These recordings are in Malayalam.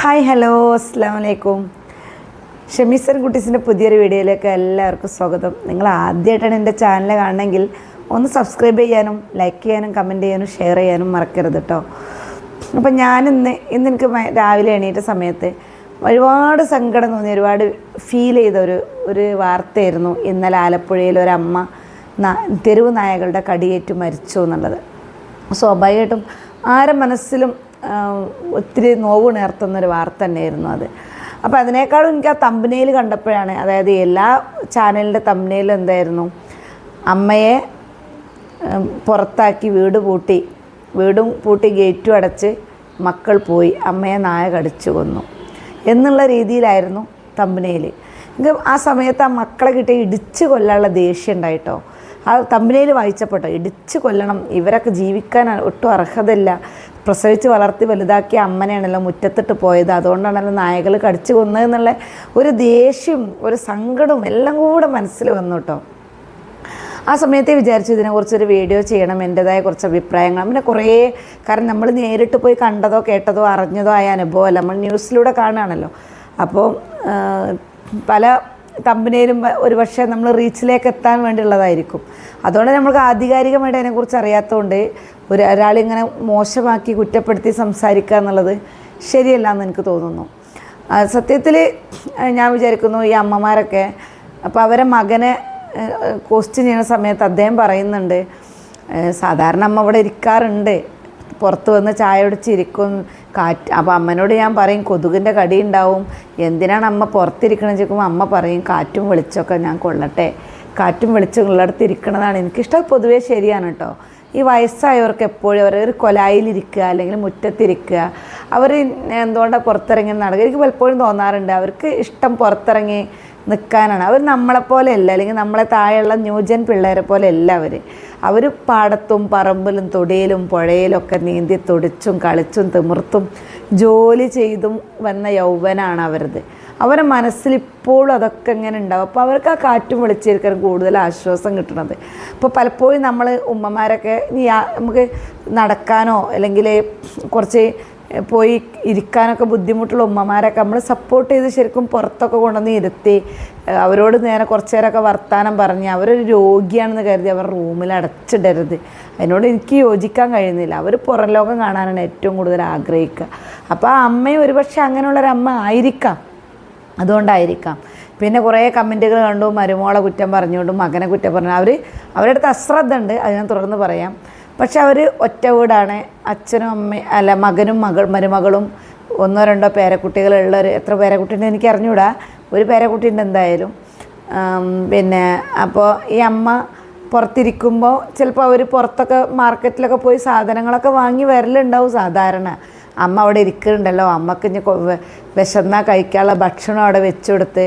ഹായ് ഹലോ അസ്സാം വലൈക്കും ഷമീസൻ കുട്ടീസിന്റെ പുതിയൊരു വീഡിയോയിലേക്ക് എല്ലാവർക്കും സ്വാഗതം. നിങ്ങൾ ആദ്യമായിട്ടാണ് എന്റെ ചാനൽ കാണണമെങ്കിൽ ഒന്ന് സബ്സ്ക്രൈബ് ചെയ്യാനും ലൈക്ക് ചെയ്യാനും കമന്റ് ചെയ്യാനും ഷെയർ ചെയ്യാനും മറക്കരുത് കേട്ടോ അപ്പം ഞാനിന്ന് ഇന്ന് എനിക്ക് രാവിലെ എണീറ്റ സമയത്ത് ഒരുപാട് സങ്കടം തോന്നി ഒരുപാട് ഫീൽ ചെയ്ത ഒരു ഒരു വാർത്തയായിരുന്നു. ഇന്നലെ ആലപ്പുഴയിൽ ഒരമ്മ തെരുവ് നായകളുടെ കടിയേറ്റ് മരിച്ചു എന്നുള്ളത്. സ്വാഭാവികമായിട്ടും ആരെ മനസ്സിലും ഒത്തിരി നോവ് നേർത്തുന്നൊരു വാർത്ത തന്നെയായിരുന്നു അത്. അപ്പോൾ അതിനേക്കാളും എനിക്ക് ആ തമ്പനയിൽ കണ്ടപ്പോഴാണ് അതായത് എല്ലാ ചാനലിന്റെ തമ്പനയിലും എന്തായിരുന്നു? അമ്മയെ പുറത്താക്കി വീട് പൂട്ടി വീടും പൂട്ടി ഗേറ്റും അടച്ച് മക്കൾ പോയി അമ്മയെ നായ കടിച്ചു കൊന്നു എന്നുള്ള രീതിയിലായിരുന്നു തമ്പനയിൽ എനിക്ക് ആ സമയത്ത് ആ മക്കളെ കിട്ടിയ ഇടിച്ച് കൊല്ലാനുള്ള ദേഷ്യം ഉണ്ടായിട്ടോ. ആ തമ്പനയിൽ വായിച്ചപ്പെട്ടോ ഇടിച്ച് കൊല്ലണം ഇവരൊക്കെ ജീവിക്കാൻ ഒട്ടും അർഹതയില്ല പ്രസവിച്ച് വളർത്തി വലുതാക്കിയ അമ്മനെയാണല്ലോ മുറ്റത്തിട്ട് പോയത്. അതുകൊണ്ടാണല്ലോ നായകൾ കടിച്ചു കൊന്നതെന്നുള്ള ഒരു ദേഷ്യം ഒരു സങ്കടവും എല്ലാം കൂടെ മനസ്സിൽ വന്നു കേട്ടോ. ആ സമയത്തെ വിചാരിച്ചു ഇതിനെക്കുറിച്ചൊരു വീഡിയോ ചെയ്യണം എന്റെതായ കുറച്ച് അഭിപ്രായങ്ങൾ. പിന്നെ കുറേ കാരണം നമ്മൾ നേരിട്ട് പോയി കണ്ടതോ കേട്ടതോ അറിഞ്ഞതോ ആയ അനുഭവമല്ല. നമ്മൾ ന്യൂസിലൂടെ കാണുകയാണല്ലോ. അപ്പോൾ പല കമ്പനിയിലും ഒരു പക്ഷേ നമ്മൾ റീച്ചിലേക്ക് എത്താൻ വേണ്ടിയുള്ളതായിരിക്കും. അതുകൊണ്ട് നമുക്ക് ആധികാരികമായിട്ട് അതിനെക്കുറിച്ച് അറിയാത്തതുകൊണ്ട് ഒരു ഒരാളിങ്ങനെ മോശമാക്കി കുറ്റപ്പെടുത്തി സംസാരിക്കുക എന്നുള്ളത് ശരിയല്ല എന്ന് എനിക്ക് തോന്നുന്നു. സത്യത്തിൽ ഞാൻ വിചാരിക്കുന്നു ഈ അമ്മമാരൊക്കെ അപ്പോൾ അവരെ മകനെ ക്വസ്റ്റ്യൻ ചെയ്യുന്ന സമയത്ത് അദ്ദേഹം പറയുന്നുണ്ട് സാധാരണ അമ്മ ഇവിടെ ഇരിക്കാറുണ്ട് പുറത്ത് വന്ന് ചായ ഒടിച്ചിരിക്കും കാറ്റ് അപ്പോൾ അമ്മനോട് ഞാൻ പറയും കൊതുകിന്റെ കടി ഉണ്ടാവും എന്തിനാണ് അമ്മ പുറത്തിരിക്കണമെന്ന് ചോദിക്കുമ്പോൾ അമ്മ പറയും കാറ്റും വെളിച്ചമൊക്കെ ഞാൻ കൊള്ളട്ടെ കാറ്റും വെളിച്ചം ഉള്ളിടത്ത് ഇരിക്കണതാണ് എനിക്കിഷ്ടം പൊതുവേ ശരിയാണ് കേട്ടോ. ഈ വയസ്സായവർക്ക് എപ്പോഴും അവർ ഒരു കൊലായിലിരിക്കുക അല്ലെങ്കിൽ മുറ്റത്തിരിക്കുക. അവർ എന്തുകൊണ്ടാണ് പുറത്തിറങ്ങി നടക്കുക? എനിക്ക് പലപ്പോഴും തോന്നാറുണ്ട്. അവർക്ക് ഇഷ്ടം പുറത്തിറങ്ങി നിൽക്കാനാണ് അവർ നമ്മളെപ്പോലെ അല്ല അല്ലെങ്കിൽ നമ്മളെ താഴെയുള്ള ന്യൂജൻ പിള്ളേരെ പോലെ അല്ല അവർ അവർ പാടത്തും പറമ്പിലും തൊടിയിലും പുഴയിലൊക്കെ നീന്തി തുടിച്ചും കളിച്ചും തിമിർത്തും ജോലി ചെയ്തും വന്ന യൗവനാണ് അവരത്. അവരെ മനസ്സിൽ ഇപ്പോഴും അതൊക്കെ ഇങ്ങനെ ഉണ്ടാവും. അപ്പോൾ അവർക്ക് ആ കാറ്റും വിളിച്ചിരിക്കാൻ കൂടുതൽ ആശ്വാസം കിട്ടുന്നത് അപ്പോൾ പലപ്പോഴും നമ്മൾ ഉമ്മമാരൊക്കെ നമുക്ക് നടക്കാനോ അല്ലെങ്കിൽ കുറച്ച് പോയി ഇരിക്കാനൊക്കെ ബുദ്ധിമുട്ടുള്ള ഉമ്മമാരൊക്കെ നമ്മൾ സപ്പോർട്ട് ചെയ്ത് ശരിക്കും പുറത്തൊക്കെ കൊണ്ടുവന്ന് ഇരുത്തി. അവരോട് നേരെ കുറച്ച് നേരമൊക്കെ വർത്തമാനം പറഞ്ഞ് അവരൊരു രോഗിയാണെന്ന് കരുതി അവർ റൂമിൽ അടച്ചിടരുത്. അതിനോട് എനിക്ക് യോജിക്കാൻ കഴിയുന്നില്ല. അവർ പുറം ലോകം കാണാനാണ് ഏറ്റവും കൂടുതൽ ആഗ്രഹിക്കുക. അപ്പോൾ ആ അമ്മയും ഒരുപക്ഷെ അങ്ങനെയുള്ളൊരമ്മ ആയിരിക്കാം. അതുകൊണ്ടായിരിക്കാം. പിന്നെ കുറേ കമന്റുകൾ കണ്ടു മരുമോളെ കുറ്റം പറഞ്ഞുകൊണ്ടും മകനെ കുറ്റം പറഞ്ഞു അവർ അവരുടെ അടുത്ത് അശ്രദ്ധ ഉണ്ട്. അത് ഞാൻ തുടർന്ന് പറയാം. പക്ഷെ അവർ ഒറ്റ വീടാണ്. അച്ഛനും അമ്മയും അല്ല മകനും മകൾ മരുമകളും ഒന്നോ രണ്ടോ പേരക്കുട്ടികളുള്ളവർ എത്ര പേരക്കുട്ടിയുണ്ട് എനിക്ക് അറിഞ്ഞൂടാ. ഒരു പേരക്കുട്ടിയുണ്ട് എന്തായാലും. പിന്നെ അപ്പോൾ ഈ അമ്മ പുറത്തിരിക്കുമ്പോൾ ചിലപ്പോൾ അവർ പുറത്തൊക്കെ മാർക്കറ്റിലൊക്കെ പോയി സാധനങ്ങളൊക്കെ വാങ്ങി വരലുണ്ടാവും സാധാരണ. അമ്മ അവിടെ ഇരിക്കുന്നുണ്ടല്ലോ അമ്മയ്ക്ക് ഇനി വിശന്നാൽ കഴിക്കാനുള്ള ഭക്ഷണം അവിടെ വെച്ചു കൊടുത്ത്.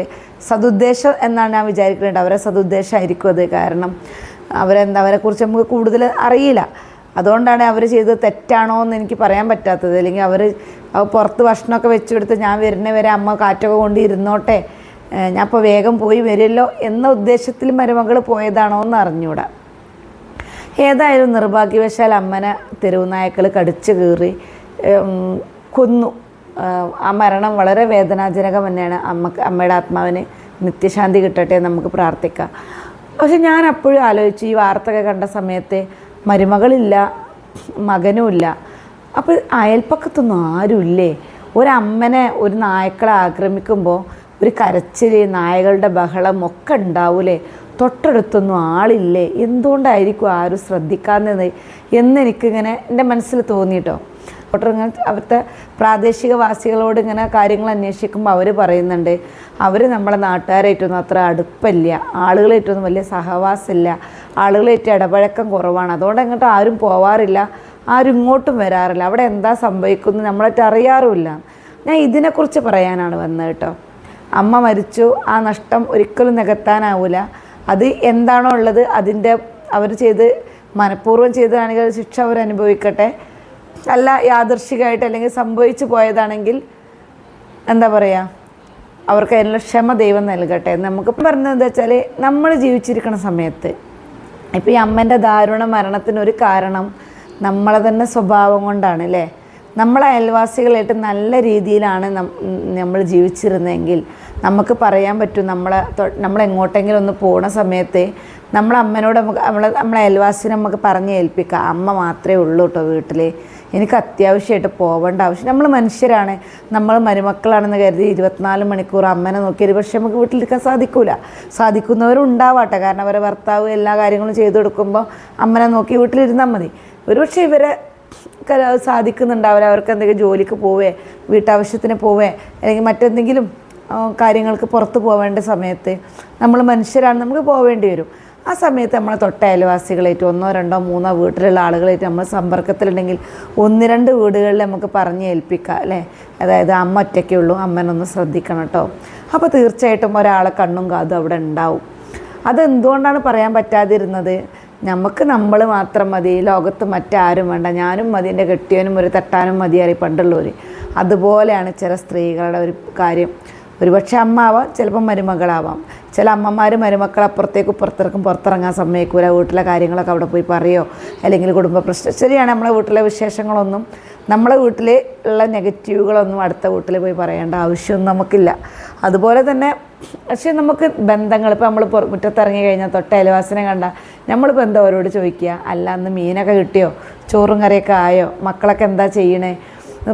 സതുദ്ദേശം എന്നാണ് ഞാൻ വിചാരിക്കുന്നുണ്ട് അവരെ സതുദ്ദേശമായിരിക്കും അത് കാരണം. അവരെന്താ അവരെക്കുറിച്ച് നമുക്ക് കൂടുതൽ അറിയില്ല. അതുകൊണ്ടാണ് അവർ ചെയ്തത് തെറ്റാണോ എന്ന് എനിക്ക് പറയാൻ പറ്റാത്തത്. അല്ലെങ്കിൽ അവർ പുറത്ത് ഭക്ഷണമൊക്കെ വെച്ചു കൊടുത്ത് ഞാൻ വരുന്ന വരെ അമ്മ കാറ്റൊക്കെ കൊണ്ട് ഇരുന്നോട്ടെ ഞാൻ ഇപ്പോൾ വേഗം പോയി വരുമല്ലോ എന്ന ഉദ്ദേശത്തിൽ മരുമകൾ പോയതാണോ എന്ന് അറിഞ്ഞൂടാ ഏതായാലും നിർഭാഗ്യവശാൽ അമ്മനെ തെരുവുനായ്ക്കൾ കടിച്ചു കീറി കൊന്നു. ആ, മരണം വളരെ വേദനാജനകം തന്നെയാണ് അമ്മയ്ക്ക് അമ്മയുടെ ആത്മാവിന് നിത്യശാന്തി കിട്ടട്ടെ നമുക്ക് പ്രാർത്ഥിക്കാം. പക്ഷെ ഞാൻ അപ്പോഴും ആലോചിച്ചു ഈ വാർത്ത കണ്ട സമയത്തെ മരുമകളില്ല മകനുമില്ല. അപ്പോൾ അയൽപ്പക്കത്തൊന്നും ആരുമില്ലേ? ഒരമ്മനെ ഒരു നായ്ക്കളെ ആക്രമിക്കുമ്പോൾ ഒരു കരച്ചിൽ നായകളുടെ ബഹളം ഒക്കെ ഉണ്ടാവൂലേ? തൊട്ടടുത്തൊന്നും ആളില്ലേ? എന്തുകൊണ്ടായിരിക്കും ആരും ശ്രദ്ധിക്കാഞ്ഞത്? എന്നെനിക്കിങ്ങനെ എന്റെ മനസ്സിൽ തോന്നിയിട്ടോ. തൊട്ടിങ്ങനെ അവിടുത്തെ പ്രാദേശികവാസികളോട് ഇങ്ങനെ കാര്യങ്ങൾ അന്വേഷിക്കുമ്പോൾ അവർ പറയുന്നുണ്ട് അവർ നമ്മളെ നാട്ടുകാരായിട്ടൊന്നും അത്ര അടുപ്പില്ല. ആളുകളായിട്ടൊന്നും വലിയ സഹവാസമില്ല. ആളുകളായിട്ട് ഇടപഴക്കം കുറവാണ്. അതുകൊണ്ട് അങ്ങോട്ട് ആരും പോവാറില്ല. ആരും ഇങ്ങോട്ടും വരാറില്ല. അവിടെ എന്താ സംഭവിക്കുന്നത് നമ്മളായിട്ട് അറിയാറുമില്ല. ഞാൻ ഇതിനെക്കുറിച്ച് പറയാനാണ് വന്നത് കേട്ടോ. അമ്മ മരിച്ചു. ആ നഷ്ടം ഒരിക്കലും നികത്താനാവില്ല അത് എന്താണോ ഉള്ളത് അതിന്റെ അവർ ചെയ്ത് മനഃപൂർവം ചെയ്തതാണെങ്കിൽ ശിക്ഷ അവർ അനുഭവിക്കട്ടെ. അല്ല യാദർശികമായിട്ട് അല്ലെങ്കിൽ സംഭവിച്ചു പോയതാണെങ്കിൽ എന്താ പറയുക അവർക്ക് അതിനുള്ള ക്ഷമ ദൈവം നൽകട്ടെ. നമുക്ക് പറഞ്ഞത് എന്താ വെച്ചാൽ നമ്മൾ ജീവിച്ചിരിക്കുന്ന സമയത്ത് ഇപ്പോൾ ഈ അമ്മേന്റെ ദാരുണ മരണത്തിനൊരു കാരണം നമ്മളെ തന്നെ സ്വഭാവം കൊണ്ടാണ് അല്ലേ? നമ്മളെ അയൽവാസികളായിട്ട് നല്ല രീതിയിലാണ് നമ്മൾ ജീവിച്ചിരുന്നെങ്കിൽ നമുക്ക് പറയാൻ പറ്റും നമ്മളെ നമ്മളെങ്ങോട്ടെങ്കിലും ഒന്ന് പോണ സമയത്ത് നമ്മളെ അമ്മനോട് നമുക്ക് നമ്മളെ നമ്മളെ അയൽവാസിനെ നമുക്ക് പറഞ്ഞ് ഏൽപ്പിക്കാം അമ്മ മാത്രമേ ഉള്ളൂ കേട്ടോ വീട്ടിൽ എനിക്ക് അത്യാവശ്യമായിട്ട് പോവേണ്ട ആവശ്യം. നമ്മൾ മനുഷ്യരാണ്. നമ്മൾ മരുമക്കളാണെന്ന് കരുതി ഇരുപത്തിനാല് മണിക്കൂർ അമ്മനെ നോക്കി ഒരു പക്ഷേ നമുക്ക് വീട്ടിലിരിക്കാൻ സാധിക്കില്ല സാധിക്കുന്നവരുണ്ടാവട്ടെ. കാരണം അവരെ ഭർത്താവ് എല്ലാ കാര്യങ്ങളും ചെയ്തു കൊടുക്കുമ്പോൾ അമ്മനെ നോക്കി വീട്ടിലിരുന്നാൽ മതി. ഒരുപക്ഷെ ഇവരെ സാധിക്കുന്നുണ്ടാവില്ല. അവർക്ക് എന്തെങ്കിലും ജോലിക്ക് പോവേ വീട്ടാവശ്യത്തിന് പോവേ അല്ലെങ്കിൽ മറ്റെന്തെങ്കിലും കാര്യങ്ങൾക്ക് പുറത്ത് പോവേണ്ട സമയത്ത് നമ്മൾ മനുഷ്യരാണ്. നമുക്ക് പോവേണ്ടി വരും. ആ സമയത്ത് നമ്മളെ തൊട്ട അയൽവാസികളായിട്ട് ഒന്നോ രണ്ടോ മൂന്നോ വീട്ടിലുള്ള ആളുകളായിട്ട് നമ്മൾ സമ്പർക്കത്തിലുണ്ടെങ്കിൽ ഒന്ന് രണ്ട് വീടുകളിൽ നമുക്ക് പറഞ്ഞ് ഏൽപ്പിക്കാം അല്ലേ? അതായത് അമ്മ ഒറ്റയ്ക്കേ ഉള്ളൂ അമ്മനൊന്ന് ശ്രദ്ധിക്കണം കേട്ടോ അപ്പോൾ തീർച്ചയായിട്ടും ഒരാളെ കണ്ണും കാതും അവിടെ ഉണ്ടാവും. അതെന്തുകൊണ്ടാണ് പറയാൻ പറ്റാതിരുന്നത്? നമുക്ക് നമ്മൾ മാത്രം മതി ലോകത്ത് മറ്റാരും വേണ്ട. ഞാനും മതി എന്റെ കെട്ടിയവനും ഒരു തട്ടാനും മതിയായി പണ്ടുള്ളവർ അതുപോലെയാണ് ചില സ്ത്രീകളുടെ ഒരു കാര്യം. ഒരുപക്ഷെ അമ്മ ആവാം ചിലപ്പോൾ മരുമകളാവാം. ചില അമ്മമാർ മരുമക്കൾ അപ്പുറത്തേക്ക് പുറത്തിറക്കും പുറത്തിറങ്ങാൻ സമ്മതിക്കൂല. വീട്ടിലെ കാര്യങ്ങളൊക്കെ അവിടെ പോയി പറയോ? അല്ലെങ്കിൽ കുടുംബ പ്രശ്നം. ശരിയാണ് നമ്മളെ വീട്ടിലെ വിശേഷങ്ങളൊന്നും നമ്മളെ വീട്ടിൽ ഉള്ള നെഗറ്റീവുകളൊന്നും അടുത്ത വീട്ടിൽ പോയി പറയേണ്ട ആവശ്യമൊന്നും നമുക്കില്ല. അതുപോലെ തന്നെ പക്ഷേ നമുക്ക് ബന്ധങ്ങൾ ഇപ്പോൾ നമ്മൾ മുറ്റത്തിറങ്ങി കഴിഞ്ഞാൽ തൊട്ട അയൽവാസിനെ കണ്ട നമ്മളിപ്പോൾ എന്താ അവരോട് ചോദിക്കുക? അല്ല അന്ന് മീനൊക്കെ കിട്ടിയോ? ചോറും കറിയൊക്കെ ആയോ? മക്കളൊക്കെ എന്താ ചെയ്യണേ?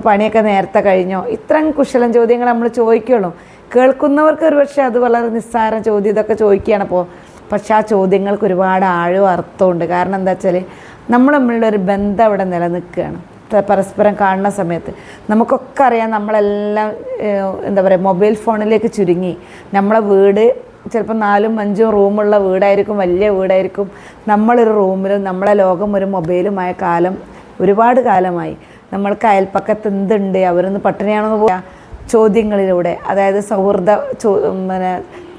പണിയൊക്കെ നേരത്തെ കഴിഞ്ഞോ? ഇത്രയും കുശലം ചോദ്യങ്ങൾ നമ്മൾ ചോദിക്കുള്ളൂ. കേൾക്കുന്നവർക്ക് ഒരു പക്ഷേ അത് വളരെ നിസ്സാര ചോദ്യം. ഇതൊക്കെ ചോദിക്കുകയാണ് അപ്പോൾ പക്ഷെ ആ ചോദ്യങ്ങൾക്ക് ഒരുപാട് ആഴവും അർത്ഥമുണ്ട് കാരണം എന്താ വെച്ചാൽ നമ്മൾ തമ്മിലുള്ള ഒരു ബന്ധം അവിടെ നിലനിൽക്കുകയാണ്. പരസ്പരം കാണുന്ന സമയത്ത് നമുക്കൊക്കെ അറിയാം നമ്മളെല്ലാം എന്താ പറയുക മൊബൈൽ ഫോണിലേക്ക് ചുരുങ്ങി. നമ്മളെ വീട് ചിലപ്പോൾ നാലും അഞ്ചും റൂമുള്ള വീടായിരിക്കും വലിയ വീടായിരിക്കും. നമ്മളൊരു റൂമിലും നമ്മളെ ലോകം ഒരു മൊബൈലുമായ കാലം ഒരുപാട് കാലമായി. നമ്മൾക്ക് അയൽപ്പക്കത്ത് എന്തുണ്ട്? അവരൊന്ന് പട്ടിണിയാണെന്ന് പോയാൽ ചോദ്യങ്ങളിലൂടെ അതായത് സൗഹൃദ ചോ പിന്നെ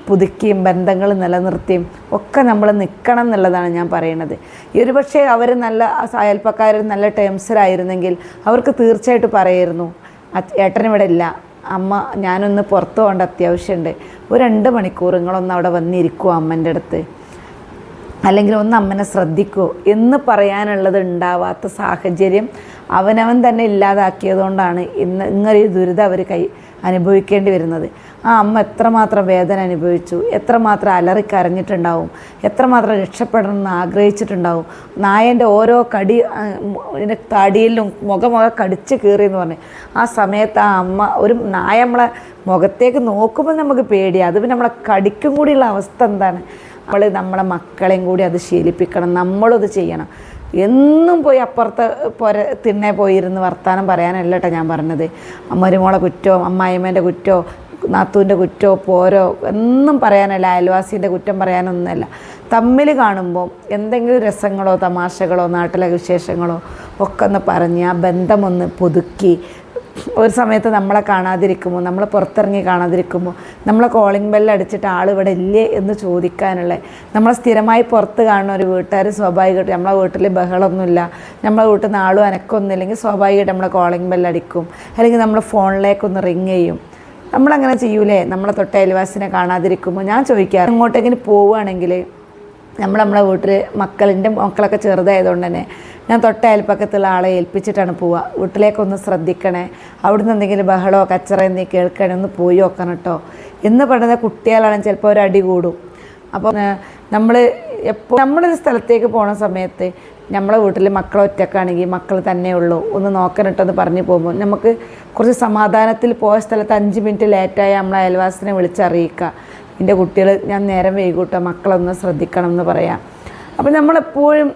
പുതുക്കിയും ബന്ധങ്ങൾ നിലനിർത്തിയും ഒക്കെ നമ്മൾ നിൽക്കണം എന്നുള്ളതാണ് ഞാൻ പറയുന്നത്. ഈ ഒരു പക്ഷേ അവർ നല്ല അയൽപ്പക്കാർ നല്ല ടേംസിലായിരുന്നെങ്കിൽ അവർക്ക് തീർച്ചയായിട്ടും പറയായിരുന്നു "അത് ഏട്ടനിവിടെ ഇല്ല. അമ്മ ഞാനൊന്ന് പുറത്തു പോകേണ്ട അത്യാവശ്യമുണ്ട്. ഒരു രണ്ട് മണിക്കൂർ അവിടെ വന്നിരിക്കുമോ അമ്മന്റെ അടുത്ത്? അല്ലെങ്കിൽ ഒന്ന് അമ്മനെ ശ്രദ്ധിക്കൂ എന്ന് പറയാനുള്ളത് ഉണ്ടാവാത്ത സാഹചര്യം അവനവൻ തന്നെ ഇല്ലാതാക്കിയതുകൊണ്ടാണ് ഇന്ന് ഇങ്ങനൊരു ദുരിതം അവർ കൈ അനുഭവിക്കേണ്ടി വരുന്നത്. ആ അമ്മ എത്രമാത്രം വേദന അനുഭവിച്ചു എത്രമാത്രം അലറിക്കരഞ്ഞിട്ടുണ്ടാവും എത്രമാത്രം രക്ഷപ്പെടണം എന്ന് ആഗ്രഹിച്ചിട്ടുണ്ടാവും. നായന്റെ ഓരോ കടി തടിയിലും മുഖമൊക്കെ കടിച്ച് എന്ന് പറഞ്ഞു. ആ സമയത്ത് ആ അമ്മ ഒരു നായ നമ്മളെ മുഖത്തേക്ക് നോക്കുമ്പോൾ നമുക്ക് പേടിയാണ് അത് പിന്നെ നമ്മളെ കടിക്കും കൂടിയുള്ള അവസ്ഥ എന്താണ്? നമ്മൾ നമ്മളെ മക്കളെയും കൂടി അത് ശീലിപ്പിക്കണം നമ്മളത് ചെയ്യണം. എന്നും പോയി അപ്പുറത്ത് പോര തിണ്ണെ പോയിരുന്ന് വർത്താനം പറയാനല്ല കേട്ടോ ഞാൻ പറഞ്ഞത്. മരുമോളെ കുറ്റോ അമ്മായിമ്മേന്റെ കുറ്റോ നാത്തൂന്റെ കുറ്റോ പോരോ എന്നും പറയാനല്ല അയൽവാസീന്റെ കുറ്റം പറയാനൊന്നുമല്ല. തമ്മിൽ കാണുമ്പോൾ എന്തെങ്കിലും രസങ്ങളോ തമാശകളോ നാട്ടിലെ വിശേഷങ്ങളോ ഒക്കെ ഒന്ന് പറഞ്ഞ് ആ ബന്ധമൊന്ന് പുതുക്കി ഒരു സമയത്ത് നമ്മളെ കാണാതിരിക്കുമോ? നമ്മൾ പുറത്തിറങ്ങി കാണാതിരിക്കുമോ? നമ്മളെ കോളിംഗ് ബെല്ല് അടിച്ചിട്ട് ആൾ ഇവിടെ ഇല്ലേ എന്ന് ചോദിക്കാനുള്ള നമ്മളെ സ്ഥിരമായി പുറത്ത് കാണുന്ന ഒരു വീട്ടുകാർ സ്വാഭാവികമായിട്ട് നമ്മളെ വീട്ടിൽ ബഹളമൊന്നുമില്ല. നമ്മളെ വീട്ടിൽ നിന്ന് ആളും അനക്കൊന്നും ഇല്ലെങ്കിൽ സ്വാഭാവികമായിട്ട് നമ്മളെ കോളിംഗ് ബെല്ല് അടിക്കും. അല്ലെങ്കിൽ നമ്മൾ ഫോണിലേക്കൊന്ന് റിങ് ചെയ്യും. നമ്മളങ്ങനെ ചെയ്യൂലേ? നമ്മളെ തൊട്ട അയൽവാസിനെ കാണാതിരിക്കുമ്പോൾ ഞാൻ ചോദിക്കാറ്. ഇങ്ങോട്ടെങ്കിലും പോവുകയാണെങ്കിൽ നമ്മൾ നമ്മളെ വീട്ടിൽ മക്കളിന്റെ മക്കളൊക്കെ ചെറുതായതുകൊണ്ട് തന്നെ ഞാൻ തൊട്ട അയൽപ്പക്കത്തുള്ള ആളെ ഏൽപ്പിച്ചിട്ടാണ് പോവുക. വീട്ടിലേക്കൊന്ന് ശ്രദ്ധിക്കണേ. അവിടുന്ന് എന്തെങ്കിലും ബഹളമോ കച്ചറയോ നീ കേൾക്കണേ ഒന്ന് പോയി നോക്കണം കേട്ടോ. എന്ന് പറയുന്ന കുട്ടികളാണെങ്കിൽ ചിലപ്പോൾ ഒരു അടി കൂടും. അപ്പോൾ നമ്മൾ എപ്പോൾ നമ്മളൊരു സ്ഥലത്തേക്ക് പോണ സമയത്ത് നമ്മളെ വീട്ടിൽ മക്കൾ ഒറ്റക്കാണെങ്കിൽ മക്കൾ തന്നെ ഉള്ളൂ. ഒന്ന് എന്ന് പറഞ്ഞു പോകുമ്പോൾ. നമുക്ക് കുറച്ച് സമാധാനത്തിൽ പോയ സ്ഥലത്ത് അഞ്ച് മിനിറ്റ് ലേറ്റായി നമ്മളെ അയൽവാസിനെ വിളിച്ചറിയിക്കുക. എന്റെ കുട്ടികൾ ഞാൻ നേരം വൈകൂട്ടോ മക്കളൊന്ന് ശ്രദ്ധിക്കണം എന്ന് പറയാം. അപ്പോൾ നമ്മളെപ്പോഴും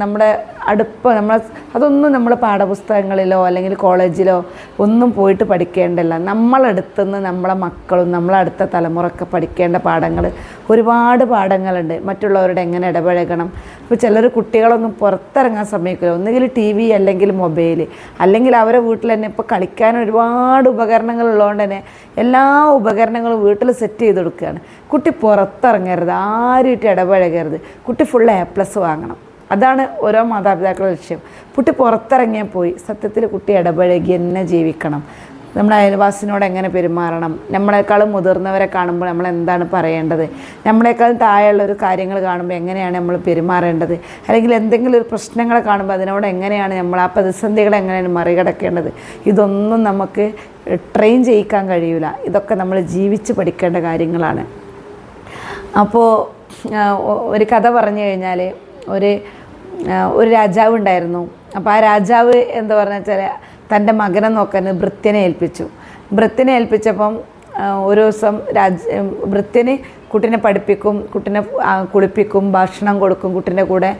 നമ്മുടെ അടുപ്പ് നമ്മൾ അതൊന്നും നമ്മൾ പാഠപുസ്തകങ്ങളിലോ അല്ലെങ്കിൽ കോളേജിലോ ഒന്നും പോയിട്ട് പഠിക്കേണ്ടല്ല. നമ്മളടുത്തുനിന്ന് നമ്മളെ മക്കളും നമ്മളെ അടുത്ത തലമുറയ്ക്ക് പഠിക്കേണ്ട പാഠങ്ങൾ ഒരുപാട് പാഠങ്ങളുണ്ട്. മറ്റുള്ളവരോട് എങ്ങനെ ഇടപഴകണം? ഇപ്പോൾ ചിലർ കുട്ടികളൊന്നും പുറത്തിറങ്ങാൻ സമയക്കില്ല. ഒന്നുകിൽ ടി വി അല്ലെങ്കിൽ മൊബൈൽ അല്ലെങ്കിൽ അവരെ വീട്ടിൽ തന്നെ ഇപ്പോൾ കളിക്കാൻ ഒരുപാട് ഉപകരണങ്ങൾ ഉള്ളതുകൊണ്ട് തന്നെ എല്ലാ ഉപകരണങ്ങളും വീട്ടിൽ സെറ്റ് ചെയ്ത് കൊടുക്കുകയാണ് കുട്ടി പുറത്തിറങ്ങരുത്. ആരുമായിട്ട് ഇടപഴകരുത്. കുട്ടി ഫുൾ എ പ്ലസ് വാങ്ങണം. അതാണ് ഓരോ മാതാപിതാക്കളുടെ ലക്ഷ്യം. കുട്ടി പുറത്തിറങ്ങിയാൽ പോയി. സത്യത്തിൽ കുട്ടി ഇടപഴകി തന്നെ ജീവിക്കണം. നമ്മുടെ അയൽവാസിനോട് എങ്ങനെ പെരുമാറണം? നമ്മളെക്കാളും മുതിർന്നവരെ കാണുമ്പോൾ നമ്മൾ എന്താണ് പറയേണ്ടത്? നമ്മളെക്കാളും താഴെയുള്ള ഒരു കാര്യങ്ങൾ കാണുമ്പോൾ എങ്ങനെയാണ് നമ്മൾ പെരുമാറേണ്ടത്? അല്ലെങ്കിൽ എന്തെങ്കിലും ഒരു പ്രശ്നങ്ങൾ കാണുമ്പോൾ അതിനോട് എങ്ങനെയാണ് നമ്മൾ ആ പ്രതിസന്ധികളെ എങ്ങനെയാണ് മറികടക്കേണ്ടത്? ഇതൊന്നും നമുക്ക് ട്രെയിൻ ചെയ്യിക്കാൻ കഴിയില്ല ഇതൊക്കെ നമ്മൾ ജീവിച്ച് പഠിക്കേണ്ട കാര്യങ്ങളാണ്. അപ്പോൾ ഒരു കഥ പറഞ്ഞു കഴിഞ്ഞാൽ ഒരു ഒരു രാജാവ് ഉണ്ടായിരുന്നു. അപ്പോൾ ആ രാജാവ് എന്താ പറഞ്ഞാൽ വെച്ചാൽ തന്റെ മകനെ നോക്കാൻ ഭൃത്യനെ ഏൽപ്പിച്ചു. ഭൃത്യനെ ഏൽപ്പിച്ചപ്പം ഒരു ദിവസം രാജ ഭൃത്യന് കുട്ടിനെ പഠിപ്പിക്കും കുട്ടിനെ കുളിപ്പിക്കും ഭക്ഷണം കൊടുക്കും കുട്ടിന്റെ കൂടെ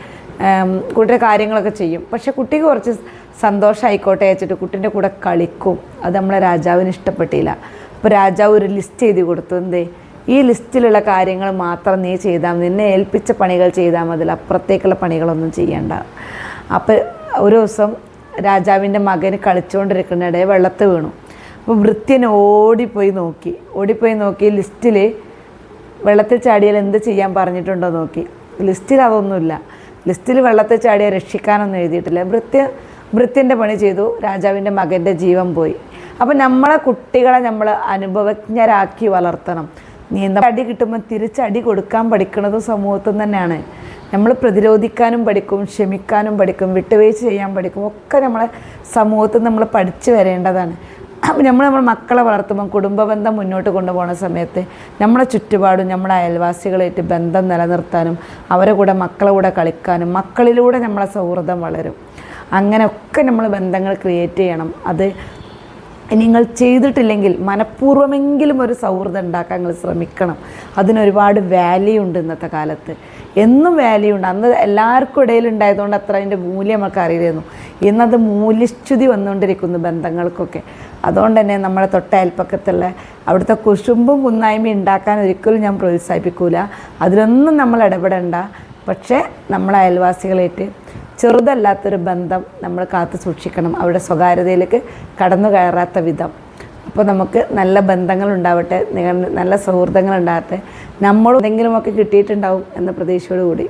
കുട്ടിയുടെ കാര്യങ്ങളൊക്കെ ചെയ്യും. പക്ഷെ കുട്ടിക്ക് കുറച്ച് സന്തോഷമായിക്കോട്ടെ വെച്ചിട്ട് കുട്ടിന്റെ കൂടെ കളിക്കും. അത് നമ്മളെ രാജാവിന് ഇഷ്ടപ്പെട്ടില്ല. അപ്പോൾ രാജാവ് ഒരു ലിസ്റ്റ് എഴുതി കൊടുത്തു. എന്തേ? ഈ ലിസ്റ്റിലുള്ള കാര്യങ്ങൾ മാത്രം നീ ചെയ്താൽ നിന്നെ ഏൽപ്പിച്ച പണികൾ ചെയ്താൽ മതി. അപ്പുറത്തേക്കുള്ള പണികളൊന്നും ചെയ്യണ്ട. അപ്പോൾ ഒരു ദിവസം രാജാവിന്റെ മകന് കളിച്ചുകൊണ്ടിരിക്കുന്നിടെ വെള്ളത്ത് വീണു. അപ്പോൾ വൃത്യൻ ഓടിപ്പോയി നോക്കി. ഓടിപ്പോയി നോക്കി. ലിസ്റ്റിൽ വെള്ളത്തിൽ ചാടിയാൽ എന്ത് ചെയ്യാൻ പറഞ്ഞിട്ടുണ്ടോ നോക്കി. ലിസ്റ്റിൽ അതൊന്നുമില്ല. ലിസ്റ്റിൽ വെള്ളത്തിൽ ചാടിയാൽ രക്ഷിക്കാനൊന്നും എഴുതിയിട്ടില്ല. വൃത്യ വൃത്യന്റെ പണി ചെയ്തു. രാജാവിന്റെ മകന്റെ ജീവൻ പോയി. അപ്പോൾ നമ്മളെ കുട്ടികളെ നമ്മൾ അനുഭവജ്ഞരാക്കി വളർത്തണം. നീന്ത അടി കിട്ടുമ്പോൾ തിരിച്ചടി കൊടുക്കാൻ പഠിക്കുന്നത് സമൂഹത്തിൽ തന്നെയാണ്. നമ്മൾ പ്രതിരോധിക്കാനും പഠിക്കും ക്ഷമിക്കാനും പഠിക്കും വിട്ടുവീഴ്ച ചെയ്യാൻ പഠിക്കും. ഒക്കെ നമ്മളെ സമൂഹത്തിൽ നമ്മൾ പഠിച്ചു വരേണ്ടതാണ്. അപ്പം നമ്മൾ നമ്മുടെ മക്കളെ വളർത്തുമ്പോൾ കുടുംബ ബന്ധം മുന്നോട്ട് കൊണ്ടുപോകുന്ന സമയത്ത് നമ്മളെ ചുറ്റുപാടും നമ്മുടെ അയൽവാസികളായിട്ട് ബന്ധം നിലനിർത്താനും അവരെ കൂടെ മക്കളെ കൂടെ കളിക്കാനും മക്കളിലൂടെ നമ്മളെ സൗഹൃദം വളരും. അങ്ങനെയൊക്കെ നമ്മൾ ബന്ധങ്ങൾ ക്രിയേറ്റ് ചെയ്യണം. അത് നിങ്ങൾ ചെയ്തിട്ടില്ലെങ്കിൽ മനഃപൂർവമെങ്കിലും ഒരു സൗഹൃദം ഉണ്ടാക്കാൻ നിങ്ങൾ ശ്രമിക്കണം. അതിനൊരുപാട് വാല്യൂ ഉണ്ട് ഇന്നത്തെ കാലത്ത്. എന്നും വാല്യൂ ഉണ്ട്. അന്ന് എല്ലാവർക്കും ഇടയിൽ ഉണ്ടായതുകൊണ്ട് അത്ര അതിന്റെ മൂല്യം അറിയായിരുന്നു ഇന്നത് മൂല്യസ്തുതി വന്നുകൊണ്ടിരിക്കുന്നു ബന്ധങ്ങൾക്കൊക്കെ. അതുകൊണ്ട് തന്നെ നമ്മളെ തൊട്ടയൽപ്പക്കത്തുള്ള അവിടുത്തെ കുശുമ്പും കുന്നായ്മയും ഉണ്ടാക്കാൻ ഒരിക്കലും ഞാൻ പ്രോത്സാഹിപ്പിക്കൂല. അതിലൊന്നും നമ്മൾ ഇടപെടണ്ട. പക്ഷേ നമ്മളെ അയൽവാസികളായിട്ട് ചെറുതല്ലാത്തൊരു ബന്ധം നമ്മൾ കാത്തു സൂക്ഷിക്കണം. അവരുടെ സ്വകാര്യതയിലേക്ക് കടന്നു കയറാത്ത വിധം. അപ്പോൾ നമുക്ക് നല്ല ബന്ധങ്ങൾ ഉണ്ടാവട്ടെ നല്ല സൗഹൃദങ്ങൾ ഉണ്ടാകട്ടെ നമ്മളും എന്തെങ്കിലുമൊക്കെ കിട്ടിയിട്ടുണ്ടാവും എന്ന പ്രതീക്ഷയോടുകൂടി